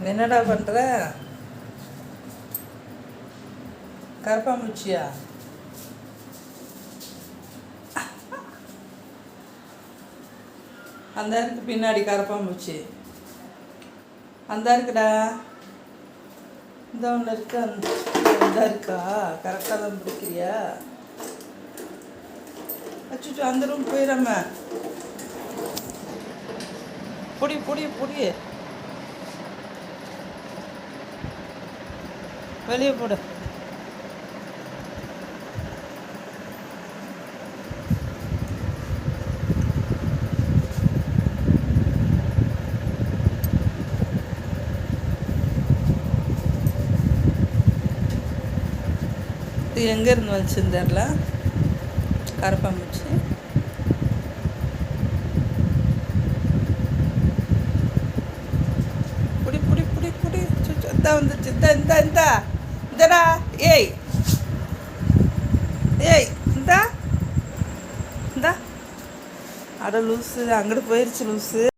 என்னடா பண்ற? கரப்பாம்பூச்சியா? அந்த இருக்கு பின்னாடி கரப்பாம்பூச்சி. அந்த இருக்குடா இந்த ஒன்று இருக்கு அந்த இருக்கா கரெக்டாக தான் பிடிக்கிறியா? அச்சுச்சோ அந்த ரூம் போயிடாம. பொடி பொடி பொடி. வெளியே போடு. இது எங்கேருந்து வந்துச்சுன்னு தெரில கரப்பாம்பூச்சி புடி புடி புடி புடி. சுச்சு இந்தா வந்துச்சு இந்த இந்த இந்த. ஏய். ஏய் இந்தா. இந்தா. அட லூஸு அங்கிட்டு போயிருச்சு லூஸு